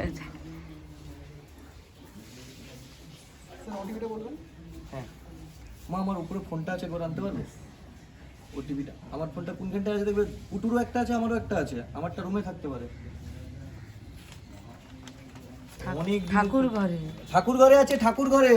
আছে স্যার ওটিপিটা বলবেন? হ্যাঁ। মা আমার উপরে ফোনটা আছে একবার আনতে পারবে? ওটিপিটা আমার ফোনটা কোনখানটা আছে দেখবে? উটুরও একটা আছে আমারও একটা আছে। আমারটা রুমে থাকতে পারে। অনেক ঠাকুর ঘরে। ঠাকুর ঘরে আছে ঠাকুর ঘরে।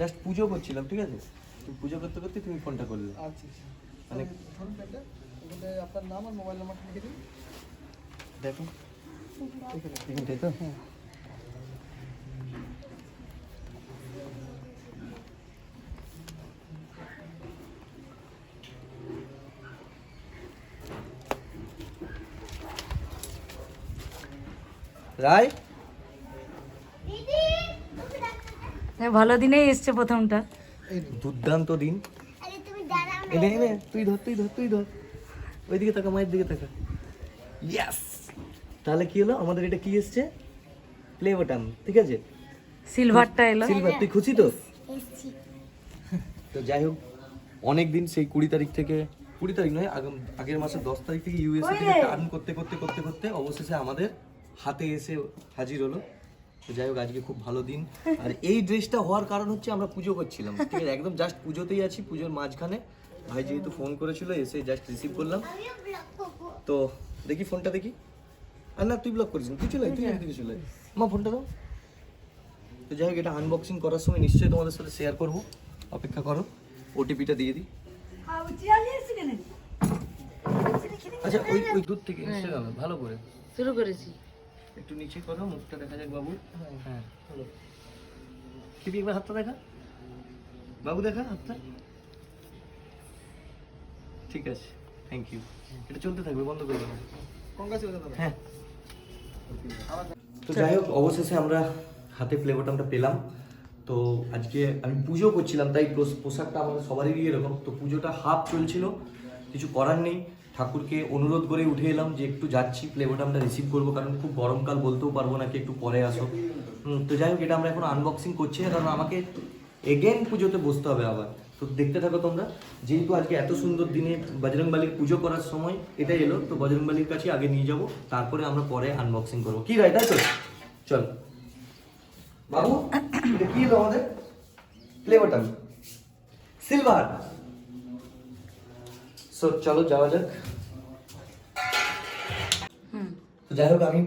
জাস্ট পুজো করছিলাম ঠিক আছে? তুমি পুজো করতে করতে তুমি ফোনটা করলে। আচ্ছা আচ্ছা। মানে ধরুন প্যান্টটা ওখানে আপনার নাম আর মোবাইল নাম্বারটা লিখে দিন। দেখো এখানটাই তো রায়? ভালো দিনেই এসছে প্রথমটা। এই দুর্দান্ত দিন। এনে এনে তুই ধর তুই ধর তুই ধর। ওইদিকে তাকা মায়ের দিকে তাকা ইয়াস তাহলে কি হলো? আমাদের এটা কি এসছে? প্লে বাটন ঠিক আছে? সিলভারটা এলো। সিলভার তুই খুশি তো? তো যাই হোক অনেক দিন সেই কুড়ি তারিখ থেকে কুড়ি তারিখ নয় আগাম- আগের মাসের দশ তারিখ থেকে ইউএসএ থেকে টার্ন করতে করতে করতে করতে অবশেষে আমাদের হাতে এসে হাজির হলো। তো যাই হোক আজকে খুব ভালো দিন। আর এই ড্রেসটা হওয়ার কারণ হচ্ছে আমরা পুজো করছিলাম ঠিক আছে? একদম জাস্ট পুজোতেই আছি পুজোর মাঝখানে। ভাই যেহেতু ফোন করেছিল এসে জাস্ট রিসিভ করলাম। তো দেখি ফোনটা দেখি। আর না তুই ব্লক করিস না, তুই চলে তুই এদিকে চলে মা ফোনটা দাও। তো যাই হোক এটা আনবক্সিং করার সময় নিশ্চয়ই তোমাদের সাথে শেয়ার করব। অপেক্ষা করো। ওটিপিটা দিয়ে দিই। আচ্ছা ওই ওই দূর থেকে ইনস্টাগ্রামে ভালো করে। শুরু করেছি। একটু নিচে করো মুখটা দেখা যাক বাবু। হ্যাঁ। ভালো কি একবার হাতটা দেখা? বাবু দেখা হাতটা? ঠিক আছে থ্যাংক ইউ এটা চলতে থাকবে বন্ধ করবে না দাদা হ্যাঁ। তো যাই হোক, অবশেষে আমরা হাতে প্লে বাটনটা পেলাম। তো আজকে আমি পুজো করছিলাম, তাই পোশাকটা আমাদের সবারই এরকম। তো পুজোটা হাফ চলছিল, কিছু করার নেই। ঠাকুরকে অনুরোধ করে উঠে এলাম যে একটু যাচ্ছি প্লে বাটনটা রিসিভ করব, কারণ খুব গরমকাল বলতেও পারব না কি একটু পরে আসো। তো যাই হোক, এটা আমরা এখন আনবক্সিং করছি কারণ আমাকে এগেন পুজোতে বসতে হবে আবার। তো দেখতে থাকো তোমরা। যেহেতু আজকে এত সুন্দর দিনে বজরংবালির পুজো করার সময় এটা এলো তো বজরংবালির কাছে আগে নিয়ে যাব তারপরে আমরা পরে আনবক্সিং করব। কি রায় তাই তো? চল। বাবু এটা কি এলো আমাদের? প্লে বাটন সিলভার সো চলো যাওয়া যাক। তো যাই হোক আমি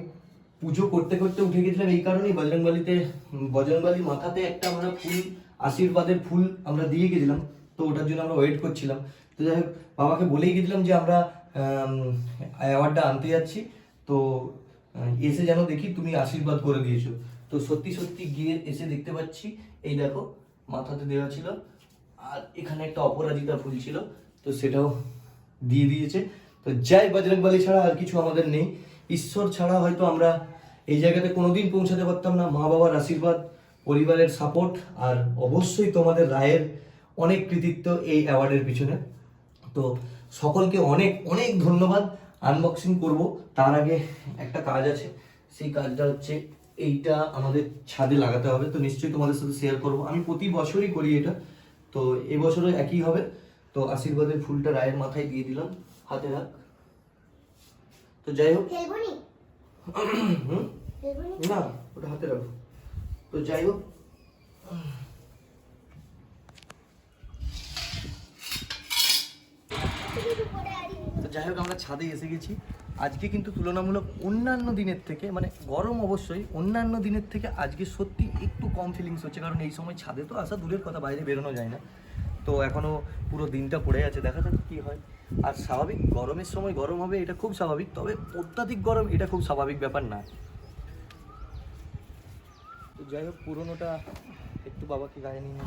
পুজো করতে করতে উঠে গেছিলাম এই কারণেই বজরংবালিতে, বজরংবালির মাথাতে একটা আমরা ফুল, আশীর্বাদের ফুল আমরা দিয়ে গেছিলাম। তো ওটার জন্য আমরা ওয়েট করছিলাম। তো যাই হোক, বাবাকে বলেই গেছিলাম যে আমরা অ্যাওয়ার্ডটা আনতে যাচ্ছি। তো এসে যেন দেখি তুমি আশীর্বাদ করে দিয়েছ। তো সত্যি সত্যি গিয়ে এসে দেখতে পাচ্ছি, এই দেখো, মাথাতে দেওয়া ছিল। আর এখানে একটা অপরাজিতা ফুল ছিল। তো সেটাও দিয়ে দিয়েছে। তো জয় বজরংবলী ছাড়া আর কিছু আমাদের নেই। ঈশ্বর ছাড়া হয়তো আমরা এই জায়গাতে কোনোদিন পৌঁছাতে পারতাম না। মা বাবার আশীর্বাদ, পরিবারের সাপোর্ট আর অবশ্যই তোমাদের রায়ের অনেক কৃতিত্ব এই অ্যাওয়ার্ডের পিছনে। তো সকলকে অনেক অনেক ধন্যবাদ। আনবক্সিং করব, তার আগে একটা কাজ আছে। সেই কাজটা হচ্ছে এইটা আমাদের ছাদে লাগাতে হবে। তো নিশ্চয়ই তোমাদের সাথে শেয়ার করব। আমি প্রতি বছরই করি এটা। তো এবছরও একই হবে। তো আশীর্বাদের ফুলটা রায়ের মাথায় দিয়ে দিলাম। হাতে রাখ। তো যাই হোক। না? ওটা হাতে রাখো তো যাই হোক। তো যাই হোক আমরা ছাদে এসে গেছি। আজকে কিন্তু তুলনামূলক অন্যান্য দিনের থেকে মানে গরম অবশ্যই অন্যান্য দিনের থেকে আজকে সত্যি একটু কম ফিলিংস হচ্ছে কারণ এই সময় ছাদে তো আসা দূরের কথা বাইরে বেরোনো যায় না। তো এখনও পুরো দিনটা পড়ে আছে। দেখা যাক কি হয়। আর স্বাভাবিক গরমের সময় গরম হবে এটা খুব স্বাভাবিক তবে অত্যাধিক গরম এটা খুব স্বাভাবিক ব্যাপার না। তো যাই হোক পুরোনোটা একটু বাবাকে গায়ে নিয়ে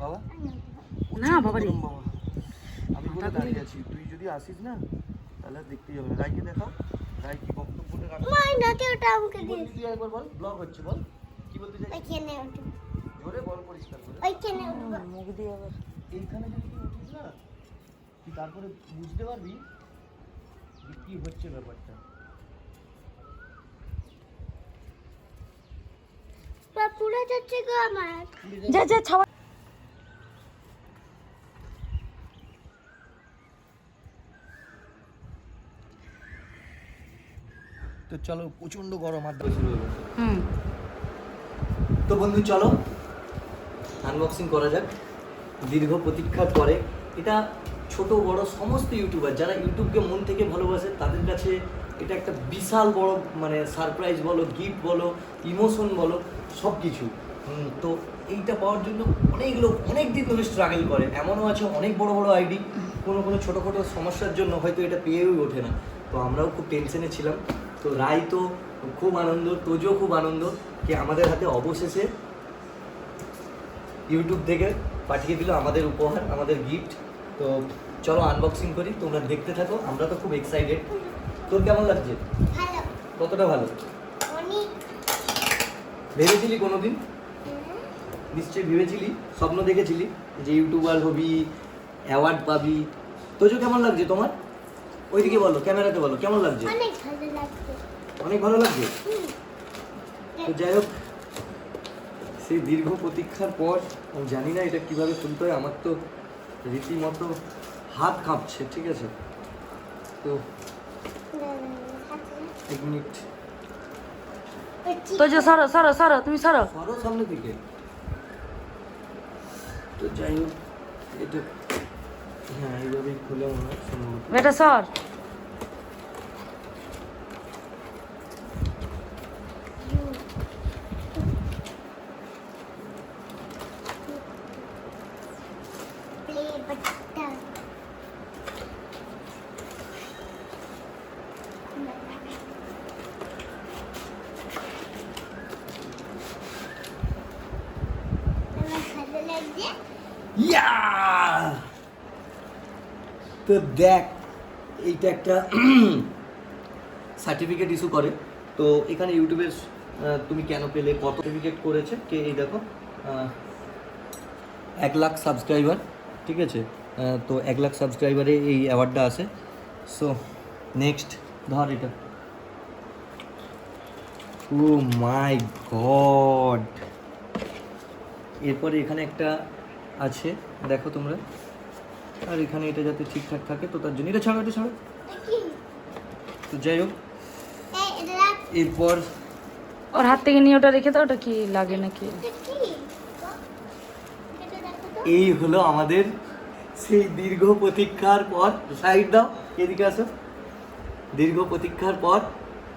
বাবা? না বাবা বাবা। আমি বলে দাঁড়িয়ে আছি? তুই যদি আসিস না তাহলে হবে না। রায়কে দেখাও। রায় কি বক্তব্যটা রাখো। মাই নাতে ওটা আমাকে দিয়ে তুই একবার বল ব্লগ হচ্ছে বল। কি বলতে চাই ওইখানে ওঠো। জোরে বল পরিষ্কার করে। ওইখানে উঠবো মুখ দিয়ে আবার। এইখানে যদি উঠিস না তুই তারপরে বুঝতে পারবি যে কি হচ্ছে ব্যাপারটা। পুরো যাচ্ছে গো আমার। যা যা ছাওয়া। তো চলো প্রচণ্ড গরম হাত শুরু হলো হুম। তো বন্ধু চলো। আনবক্সিং করা যাক। দীর্ঘ প্রতীক্ষার পরে। এটা ছোট, বড় সমস্ত ইউটিউবার যারা ইউটিউবকে মন থেকে ভালোবাসে, তাদের কাছে এটা একটা বিশাল বড় মানে সারপ্রাইজ বলো গিফট বলো ইমোশন বলো সব কিছু তো এইটা পাওয়ার জন্য অনেক লোক অনেক দিন ধরে স্ট্রাগল করে। এমনও আছে অনেক বড় বড় আইডি কোনো কোনো ছোটো খাটো সমস্যার জন্য হয়তো এটা পেয়েও ওঠে না। তো আমরাও খুব টেনশনে ছিলাম। তো রায় তো খুব আনন্দ, তোজও খুব আনন্দ যে আমাদের হাতে অবশেষে ইউটিউব থেকে পাঠিয়ে দিল আমাদের উপহার, আমাদের গিফট তো চলো আনবক্সিং করি তোমরা দেখতে থাকো আমরা তো খুব এক্সাইটেড তোর কেমন লাগছে? কতটা ভালো? ভেবেছিলি কোনোদিন? নিশ্চয়ই ভেবেছিলি স্বপ্ন দেখেছিলি যে ইউটিউবার হবি অ্যাওয়ার্ড পাবি। তোজো কেমন লাগছে তোমার? ওইদিকে বলো ক্যামেরাতে বলো কেমন লাগছে? অনেক ভালো লাগছে। অনেক ভালো লাগছে? তো যাই হোক সেই দীর্ঘ প্রতীক্ষার পর আমি জানি না এটা কীভাবে খুলতে হয় আমার তো রীতিমতো হাত কাঁপছে ঠিক আছে? তো এক মিনিট। তো যে সারো সারো সারো তুমি সারো। সারো সামনে দিকে। তো যাই হোক এটা হ্যাঁ এইভাবেই খুলে মনে হয় সম্ভবত। বেটা সর প্লে বাটন আমার ভালো লাগছে ইয়া তো দেখ, এইটা একটা সার্টিফিকেট ইস্যু করে। তো এখানে ইউটিউবে তুমি কেন পেলে, কত সার্টিফিকেট করেছে, কে, এই দেখো এক লাখ সাবস্ক্রাইবার ঠিক আছে? তো এক লাখ সাবস্ক্রাইবারে এই অ্যাওয়ার্ডটা আছে সো নেক্সট ধর এটা। ও মাই গড এরপরে এখানে একটা আছে, দেখো তোমরা। আর এখানে এটা যাতে ঠিকঠাক থাকে তো তার জন্য এটা ছাড়ো এটা ছাড়ো তো যাই হোক এরপর ওর হাত থেকে নিয়ে ওটা রেখে দাও ওটা কি লাগে নাকি? কি এটা দেখো তো এই হলো আমাদের সেই দীর্ঘ প্রতীক্ষার পর সাইড দাও এদিকে আসো। দীর্ঘ প্রতীক্ষার পর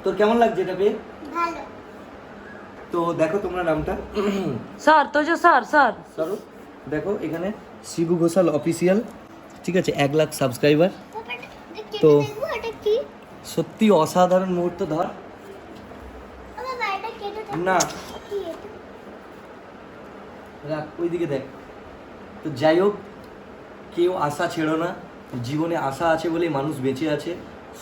তোর কেমন লাগছে এটা পেয়ে? ভালো। তো দেখো তোমরা নামটা। স্যার তো যে স্যার স্যার। সরো দেখো এখানে শিবু ঘোষাল অফিসিয়াল ঠিক আছে এক লাখ সাবস্ক্রাইবার তো- সত্যি অসাধারণ মুহূর্ত ধর। না। রাখ ওইদিকে দেখ। তো যাই হোক কেউ আশা ছেড়ো না। জীবনে আশা আছে বলেই মানুষ বেঁচে আছে।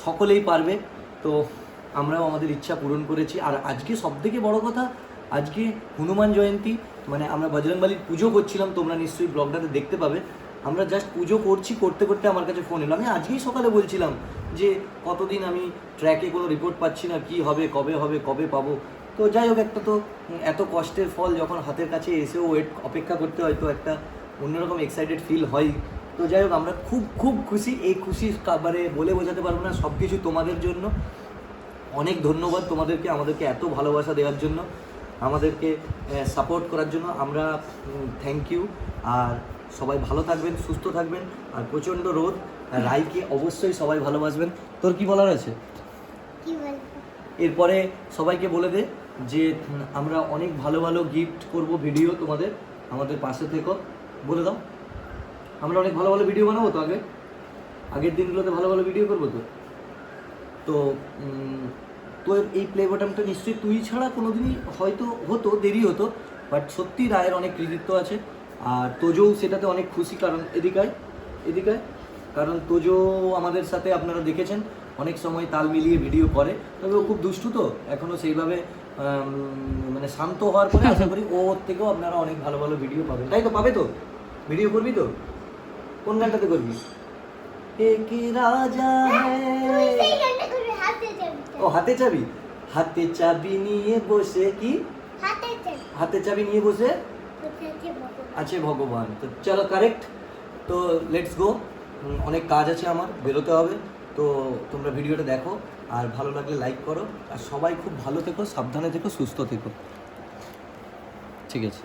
সকলেই পারবে। তো আমরাও আমাদের ইচ্ছা পূরণ করেছি। আর আজকে সবথেকে বড় কথা আজকে হনুমান জয়ন্তী। মানে আমরা বজরংবালির পুজো করছিলাম তোমরা নিশ্চয়ই ব্লগটাতে দেখতে পাবে। আমরা জাস্ট পুজো করছি, করতে করতে আমার কাছে ফোন এলো। আমি আজকেই সকালে বলছিলাম যে, কতদিন আমি ট্র্যাকে কোনো রিপোর্ট পাচ্ছি না, কি হবে, কবে হবে, কবে পাবো? তো যাই হোক, একটা তো এত কষ্টের ফল যখন হাতের কাছে এসেও ওয়েট অপেক্ষা করতে হয়, তো একটা অন্যরকম এক্সাইটেড ফিল হয়। তো যাই হোক, আমরা খুব খুব খুশি। এই খুশি মানে বলে বোঝাতে পারব না সব কিছু তোমাদের জন্য। অনেক ধন্যবাদ তোমাদেরকে, আমাদেরকে এত ভালোবাসা দেওয়ার জন্য, আমাদেরকে সাপোর্ট করার জন্য। আমরা থ্যাংক ইউ আর সবাই ভালো থাকবেন সুস্থ থাকবেন আর প্রচণ্ড রোদ। রাইকে অবশ্যই সবাই ভালোবাসবেন। তোর কি বলার আছে? এরপরে সবাইকে বলে দে যে আমরা অনেক ভালো ভালো গিফট করব ভিডিও তোমাদের আমাদের পাশে থেকো। বলে দাও। আমরা অনেক ভালো ভালো ভিডিও বানাবো তো আগে? আগের দিনগুলোতে ভালো ভালো ভিডিও করব তো? তো উম, তো এই প্লে বাটনটা নিশ্চয়ই তুই ছাড়া কোনোদিনই হয়তো হতো দেরি হতো বাট সত্যি রায়ের অনেক কৃতিত্ব আছে। আর তোজও সেটাতে অনেক খুশি কারণ এদিকায় এদিকায় কারণ তোজো আমাদের সাথে আপনারা দেখেছেন অনেক সময় তাল মিলিয়ে ভিডিও করে। তবে ও খুব দুষ্টু তো এখনও সেইভাবে মানে শান্ত হওয়ার পরে আশা করি ওর থেকেও আপনারা অনেক ভালো ভালো ভিডিও পাবেন। তাই তো পাবে তো? ভিডিও করবি তো? কোন গানটাতে করবি? এক রাজা চাবি ও হাতে চাবি? হাতে চাবি নিয়ে বসে কি? হাতে চাবি নিয়ে বসে? আছে ভগবান। তো চলো কারেক্ট তো লেটস গো অনেক কাজ আছে আমার, বেরোতে হবে। তো তোমরা ভিডিওটা দেখো, আর ভালো লাগলে লাইক করো। আর সবাই খুব ভালো থেকো, সাবধানে থেকো, সুস্থ থেকো। ঠিক আছে।